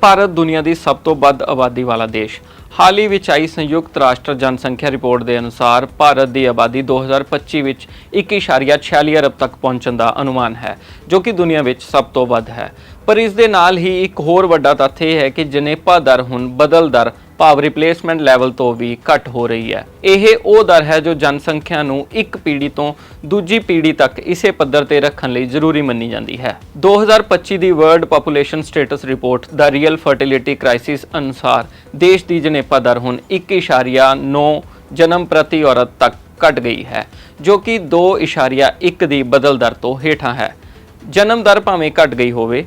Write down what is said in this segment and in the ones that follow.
ਭਾਰਤ ਦੁਨੀਆ ਦੀ ਸਭ ਤੋਂ ਵੱਧ ਆਬਾਦੀ ਵਾਲਾ ਦੇਸ਼। ਹਾਲ ਹੀ ਵਿੱਚ ਆਈ ਸੰਯੁਕਤ ਰਾਸ਼ਟਰ ਜਨਸੰਖਿਆ ਰਿਪੋਰਟ ਦੇ ਅਨੁਸਾਰ ਭਾਰਤ ਦੀ ਆਬਾਦੀ 2025 ਵਿੱਚ 1.46 ਅਰਬ ਤੱਕ ਪਹੁੰਚਣ ਦਾ ਅਨੁਮਾਨ ਹੈ, ਜੋ ਕਿ ਦੁਨੀਆ ਵਿੱਚ ਸਭ ਤੋਂ ਵੱਧ ਹੈ। ਪਰ ਇਸ ਦੇ ਨਾਲ ਹੀ ਇੱਕ ਹੋਰ ਵੱਡਾ ਤੱਥ ਇਹ ਹੈ ਕਿ ਜਨੇਪਾ ਦਰ ਹੁਣ ਬਦਲ ਦਰ ਭਾਵ ਰਿਪਲੇਸਮੈਂਟ ਲੈਵਲ ਤੋਂ ਵੀ ਘੱਟ ਹੋ ਰਹੀ ਹੈ। ਇਹ ਉਹ ਦਰ ਹੈ ਜੋ ਜਨਸੰਖਿਆ ਨੂੰ ਇੱਕ ਪੀੜ੍ਹੀ ਤੋਂ ਦੂਜੀ ਪੀੜ੍ਹੀ ਤੱਕ ਇਸੇ ਪੱਧਰ ਤੇ ਰੱਖਣ ਲਈ ਜ਼ਰੂਰੀ ਮੰਨੀ ਜਾਂਦੀ ਹੈ। 2025 ਦੀ ਵਰਲਡ ਪੋਪੂਲੇਸ਼ਨ ਸਟੇਟਸ ਰਿਪੋਰਟ ਦਾ ਰੀਅਲ ਫਰਟੀਲਿਟੀ ਕ੍ਰਾਈਸਿਸ ਅਨੁਸਾਰ ਦੇਸ਼ ਦੀ ਜਨੇਪਾ ਦਰ ਹੁਣ 1.9 ਜਨਮ ਪ੍ਰਤੀ ਔਰਤ ਤੱਕ ਘਟ ਗਈ ਹੈ, ਜੋ ਕਿ 2.1 ਦੀ ਬਦਲ ਦਰ ਤੋਂ ਹੇਠਾਂ ਹੈ। ਜਨਮ ਦਰ ਭਾਵੇਂ ਘਟ ਗਈ ਹੋਵੇ,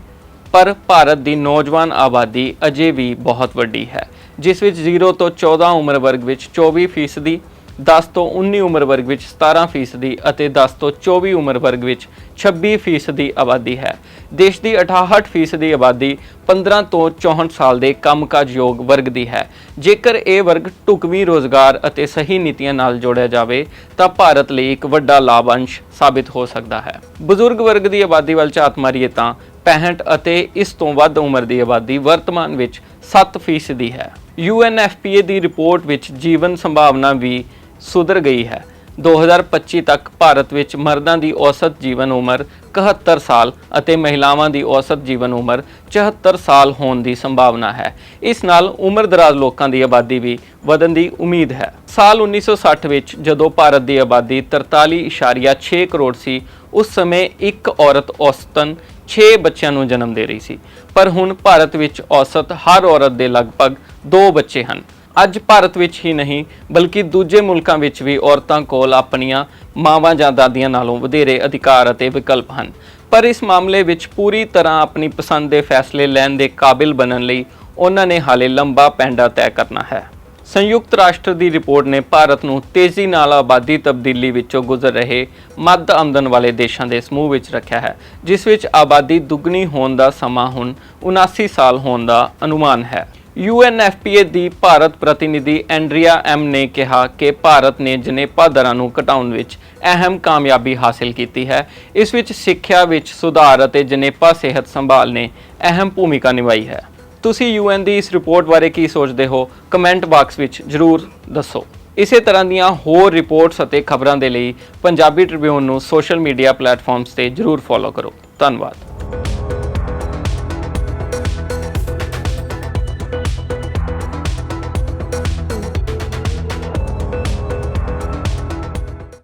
ਪਰ ਭਾਰਤ ਦੀ ਨੌਜਵਾਨ ਆਬਾਦੀ ਅਜੇ ਵੀ ਬਹੁਤ ਵੱਡੀ ਹੈ। ਜਿਸ ਵਿੱਚ 0 ਤੋਂ 14 ਉਮਰ ਵਰਗ ਵਿੱਚ 24% ਫੀਸਦੀ 10 ਤੋਂ 19 ਉਮਰ ਵਰਗ ਵਿੱਚ 17% ਫੀਸਦੀ ਅਤੇ 10 ਤੋਂ 24 ਉਮਰ ਵਰਗ ਵਿੱਚ 26% ਫੀਸਦੀ ਆਬਾਦੀ ਹੈ। ਦੇਸ਼ ਦੀ 68% ਫੀਸਦੀ ਆਬਾਦੀ 15 ਤੋਂ 64 ਸਾਲ ਦੇ ਕੰਮਕਾਜਯੋਗ ਵਰਗ ਦੀ ਹੈ। ਜੇਕਰ ਇਹ ਵਰਗ ਢੁਕਵੀਂ ਰੋਜ਼ਗਾਰ ਅਤੇ ਸਹੀ ਨੀਤੀਆਂ ਨਾਲ ਜੋੜਿਆ ਜਾਵੇ, ਤਾਂ ਭਾਰਤ ਲਈ ਇੱਕ ਵੱਡਾ ਲਾਭ ਅੰਸ਼ ਸਾਬਿਤ ਹੋ ਸਕਦਾ ਹੈ। ਬਜ਼ੁਰਗ ਵਰਗ ਦੀ ਆਬਾਦੀ ਵੱਲ ਝਾਤ ਮਾਰੀਏ ਤਾਂ 65 ਅਤੇ ਇਸ ਤੋਂ ਵੱਧ ਉਮਰ ਦੀ ਆਬਾਦੀ ਵਰਤਮਾਨ ਵਿੱਚ 7% ਦੀ ਹੈ। UNFPA ਦੀ ਰਿਪੋਰਟ ਵਿੱਚ ਜੀਵਨ ਸੰਭਾਵਨਾ ਵੀ ਸੁਧਰ ਗਈ ਹੈ। 2025 ਤੱਕ ਭਾਰਤ ਵਿੱਚ ਮਰਦਾਂ ਦੀ ਔਸਤ ਜੀਵਨ ਉਮਰ 71 ਸਾਲ ਅਤੇ ਮਹਿਲਾਵਾਂ ਦੀ ਔਸਤ ਜੀਵਨ ਉਮਰ 74 ਸਾਲ ਹੋਣ ਦੀ ਸੰਭਾਵਨਾ ਹੈ। ਇਸ ਨਾਲ ਉਮਰਦਰਾਜ਼ ਲੋਕਾਂ ਦੀ ਆਬਾਦੀ ਵੀ ਵਧਣ ਦੀ ਉਮੀਦ ਹੈ। ਸਾਲ 1960 ਵਿੱਚ ਜਦੋਂ ਭਾਰਤ ਦੀ ਆਬਾਦੀ 43.6 ਕਰੋੜ ਸੀ, ਉਸ ਸਮੇਂ ਇੱਕ ਔਰਤ ਔਸਤਨ 6 ਬੱਚਿਆਂ ਨੂੰ ਜਨਮ ਦੇ ਰਹੀ ਸੀ। ਪਰ ਹੁਣ ਭਾਰਤ ਵਿੱਚ ਔਸਤ ਹਰ ਔਰਤ ਦੇ ਲਗਭਗ 2 ਬੱਚੇ ਹਨ। ਅੱਜ ਭਾਰਤ ਵਿੱਚ ਹੀ ਨਹੀਂ, ਬਲਕਿ ਦੂਜੇ ਮੁਲਕਾਂ ਵਿੱਚ ਵੀ ਔਰਤਾਂ ਕੋਲ ਆਪਣੀਆਂ ਮਾਵਾਂ ਜਾਂ ਦਾਦੀਆਂ ਨਾਲੋਂ ਵਧੇਰੇ ਅਧਿਕਾਰ ਅਤੇ ਵਿਕਲਪ ਹਨ। ਪਰ ਇਸ ਮਾਮਲੇ ਵਿੱਚ ਪੂਰੀ ਤਰ੍ਹਾਂ ਆਪਣੀ ਪਸੰਦ ਦੇ ਫੈਸਲੇ ਲੈਣ ਦੇ ਕਾਬਿਲ ਬਣਨ ਲਈ ਉਹਨਾਂ ਨੇ ਹਾਲੇ ਲੰਬਾ ਪੈਂਡਾ ਤੈਅ ਕਰਨਾ ਹੈ। ਸੰਯੁਕਤ ਰਾਸ਼ਟਰ ਦੀ ਰਿਪੋਰਟ ਨੇ ਭਾਰਤ ਨੂੰ ਤੇਜ਼ੀ ਨਾਲ ਆਬਾਦੀ ਤਬਦੀਲੀ ਵਿੱਚੋਂ ਗੁਜ਼ਰ ਰਹੇ ਮੱਧ ਆਮਦਨ ਵਾਲੇ ਦੇਸ਼ਾਂ ਦੇ ਸਮੂਹ ਵਿੱਚ ਰੱਖਿਆ ਹੈ, ਜਿਸ ਵਿੱਚ ਆਬਾਦੀ ਦੁੱਗਣੀ ਹੋਣ ਦਾ ਸਮਾਂ ਹੁਣ 79 ਸਾਲ ਹੋਣ ਦਾ ਅਨੁਮਾਨ ਹੈ। UNFPA ਦੀ ਭਾਰਤ ਪ੍ਰਤੀਨਿਧੀ ਐਂਡਰੀਆ ਐਮ ਨੇ ਕਿਹਾ ਕਿ ਭਾਰਤ ਨੇ ਜਨੇਪਾ ਦਰਾਂ ਨੂੰ ਘਟਾਉਣ ਵਿੱਚ ਅਹਿਮ ਕਾਮਯਾਬੀ ਹਾਸਲ ਕੀਤੀ ਹੈ। ਇਸ ਵਿੱਚ ਸਿੱਖਿਆ ਵਿੱਚ ਸੁਧਾਰ ਅਤੇ ਜਨੇਪਾ ਸਿਹਤ ਸੰਭਾਲ ਨੇ ਅਹਿਮ ਭੂਮਿਕਾ ਨਿਭਾਈ ਹੈ। ਤੁਸੀਂ UN ਦੀ ਇਸ ਰਿਪੋਰਟ ਬਾਰੇ ਕੀ ਸੋਚਦੇ ਹੋ? ਕਮੈਂਟ ਬਾਕਸ ਵਿੱਚ ਜਰੂਰ ਦੱਸੋ। ਇਸੇ ਤਰ੍ਹਾਂ ਦੀਆਂ ਹੋਰ ਰਿਪੋਰਟਸ ਅਤੇ ਖਬਰਾਂ ਦੇ ਲਈ ਪੰਜਾਬੀ ਟ੍ਰਿਬਿਊਨ ਨੂੰ ਸੋਸ਼ਲ ਮੀਡੀਆ ਪਲੇਟਫਾਰਮਸ ਤੇ ਜਰੂਰ ਫੋਲੋ ਕਰੋ। ਧੰਨਵਾਦ।